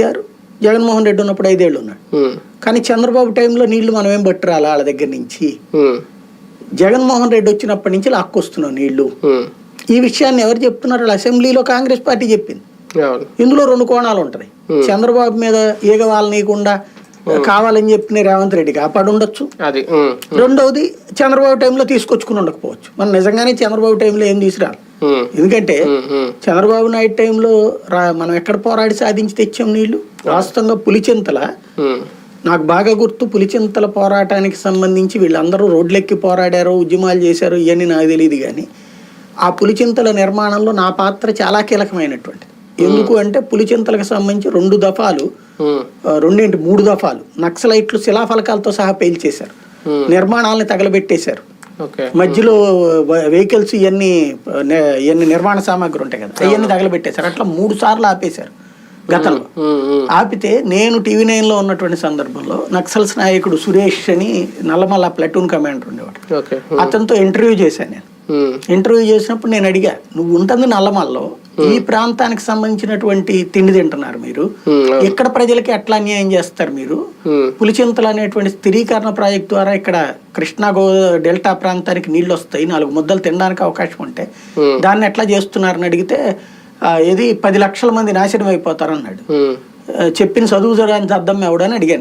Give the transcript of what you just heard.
గారు జగన్మోహన్ రెడ్డి ఉన్నప్పుడు ఐదేళ్ళు ఉన్నాడు. కానీ చంద్రబాబు టైంలో నీళ్ళు మనం ఏం పట్టురాలి వాళ్ళ దగ్గర నుంచి? జగన్మోహన్ రెడ్డి వచ్చినప్పటి నుంచి లాక్కొస్తున్నాం నీళ్ళు. ఈ విషయాన్ని ఎవరు చెప్తున్నారు? అసెంబ్లీలో కాంగ్రెస్ పార్టీ చెప్పింది. ఇందులో రెండు కోణాలు ఉంటాయి. చంద్రబాబు మీద ఈగ వాళ్ళనీయకుండా కావాలని చెప్పిన రేవంత్ రెడ్డి కాపాడు ఉండొచ్చు. అది రెండవది చంద్రబాబు టైంలో తీసుకొచ్చుకుని ఉండకపోవచ్చు. మనం నిజంగానే చంద్రబాబు టైంలో ఏం తీసుకురాలి? ఎందుకంటే చంద్రబాబు నాయుడు టైంలో మనం ఎక్కడ పోరాడి సాధించి తెచ్చాం నీళ్ళు? వాస్తవంగా పులిచింతల. నాకు బాగా గుర్తు పులిచింతల పోరాటానికి సంబంధించి వీళ్ళందరూ రోడ్లెక్కి పోరాడారు ఉద్యమాలు చేశారు ఇవన్నీ నాకు తెలియదు కానీ ఆ పులిచింతల నిర్మాణంలో నా పాత్ర చాలా కీలకమైనటువంటి. ఎందుకు అంటే పులిచింతలకు సంబంధించి రెండు దఫాలు రెండేంటి మూడు దఫాలు నక్సలైట్లు శిలాఫలకాలతో సహా పేల్చేశారు. నిర్మాణాలను తగలబెట్టేశారు. మధ్యలో వెహికల్స్ ఇవన్నీ ఇవన్నీ నిర్మాణ సామాగ్రి ఉంటాయి కదా. అవన్నీ తగలబెట్టేశారు. అట్లా మూడు సార్లు ఆపేశారు. గతంలో. ఆపితే నేను టీవీ నైన్లో ఉన్నటువంటి సందర్భంలో నక్సల్స్ నాయకుడు సురేష్ అని నల్లమల్ల ప్లటూన్ కమాండర్ ఉండేవాడు. అతనితో ఇంటర్వ్యూ చేశాను నేను. ఇంటర్వ్యూ చేసినప్పుడు నేను అడిగా నువ్వు ఉంటుంది నల్లమల్లో ఈ ప్రాంతానికి సంబంధించినటువంటి తిండి తింటున్నారు మీరు. ఇక్కడ ప్రజలకి ఎట్లా అన్యాయం చేస్తారు మీరు? పులిచింతలు అనేటువంటి స్థిరీకరణ ప్రాజెక్ట్ ద్వారా ఇక్కడ కృష్ణా గో డెల్టా ప్రాంతానికి నీళ్ళు వస్తాయి నాలుగు ముద్దలు తినడానికి అవకాశం ఉంటే. దాన్ని ఎట్లా చేస్తున్నారని అడిగితే "ఆ, ఇది పది లక్షల మంది నాశనం అయిపోతారన్నాడు. ఉమ్. ఆ, చెప్పిన చదువు జరానికి అర్థం ఎవడని అడిగాను.